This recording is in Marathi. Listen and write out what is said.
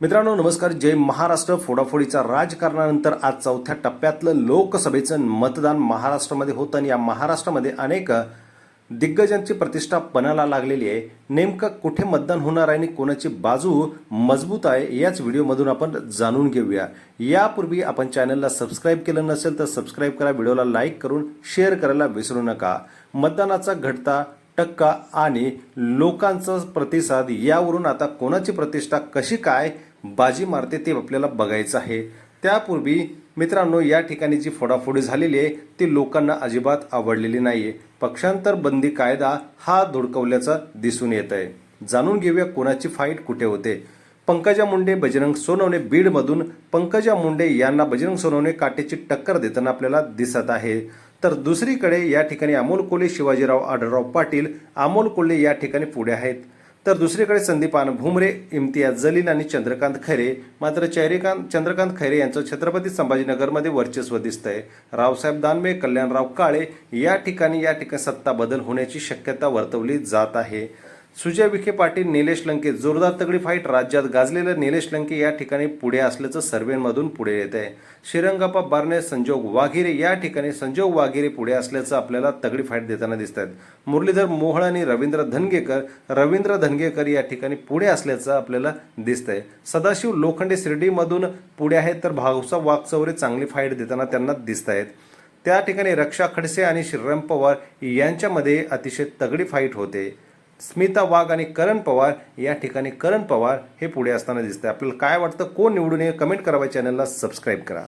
मित्रांनो नमस्कार. जय महाराष्ट्र. फोडाफोडीच्या राजकारणानंतर आज चौथ्या टप्प्यातलं लोकसभेचं मतदान महाराष्ट्रामध्ये होतं आणि या महाराष्ट्रामध्ये अनेक दिग्गजांची प्रतिष्ठा पणाला लागलेली आहे. नेमकं कुठे मतदान होणार आहे आणि कोणाची बाजू मजबूत आहे याच व्हिडिओमधून आपण जाणून घेऊया. यापूर्वी आपण चॅनलला सबस्क्राईब केलं नसेल तर सबस्क्राईब करा व्हिडिओला लाईक करून शेअर करायला विसरू नका. मतदानाचा घटता टक्का आणि लोकांचा प्रतिसाद यावरून आता कोणाची प्रतिष्ठा कशी काय बाजी मारते ते आपल्याला बघायचं आहे. त्यापूर्वी मित्रांनो या ठिकाणी जी फोडाफोडी झालेली आहे ती लोकांना अजिबात आवडलेली नाही आहे पक्षांतर बंदी कायदा हा धुडकवल्याचा दिसून येत आहे जाणून घेऊया कोणाची फाईट कुठे होते. पंकजा मुंडे बजरंग सोनवणे बीडमधून पंकजा मुंडे यांना बजरंग सोनवणे काटेची टक्कर देताना आपल्याला दिसत आहे. तर दुसरीकडे या ठिकाणी अमोल कोल्हे शिवाजीराव आढळराव पाटील अमोल कोल्हे या ठिकाणी पुढे आहेत. तर दुसरीकडे संदीपान भुमरे इम्तियाज जलील आणि चंद्रकांत खैरे. मात्र चैरेकांत चंद्रकांत खैरे यांचं छत्रपती संभाजीनगरमध्ये वर्चस्व दिसतंय. रावसाहेब दानवे कल्याणराव काळे या ठिकाणी या ठिकाणी सत्ता बदल होण्याची शक्यता वर्तवली जात आहे. सुजय विखे पाटील निलेश लंके जोरदार तगडी फाईट. राज्यात गाजलेलं निलेश लंके या ठिकाणी पुढे असल्याचं सर्वेमधून पुढे येत आहे श्रीरंगाप्पा बारणे संजोग वाघिरे या ठिकाणी संजोग वाघिरे पुढे असल्याचं आपल्याला तगडी फाईट देताना दिसत आहेत मुरलीधर मोहळ आणि रवींद्र धनगेकर रवींद्र धनगेकर या ठिकाणी पुढे असल्याचं आपल्याला दिसतंय. सदाशिव लोखंडे शिर्डीमधून पुढे आहेत तर भाऊसा वाघचौरे चांगली फाईट देताना त्यांना दिसत आहेत त्या ठिकाणी रक्षा खडसे आणि श्रीराम पवार यांच्यामध्ये अतिशय तगडी फाईट होते. स्मिता वाघ आणि करण पवार या ठिकाणी करण पवार हे पुढे असताना दिसतंय. आपल्याला काय वाटतं कोण निवडून ये कमेंट करावा चॅनलला सबस्क्राईब करा.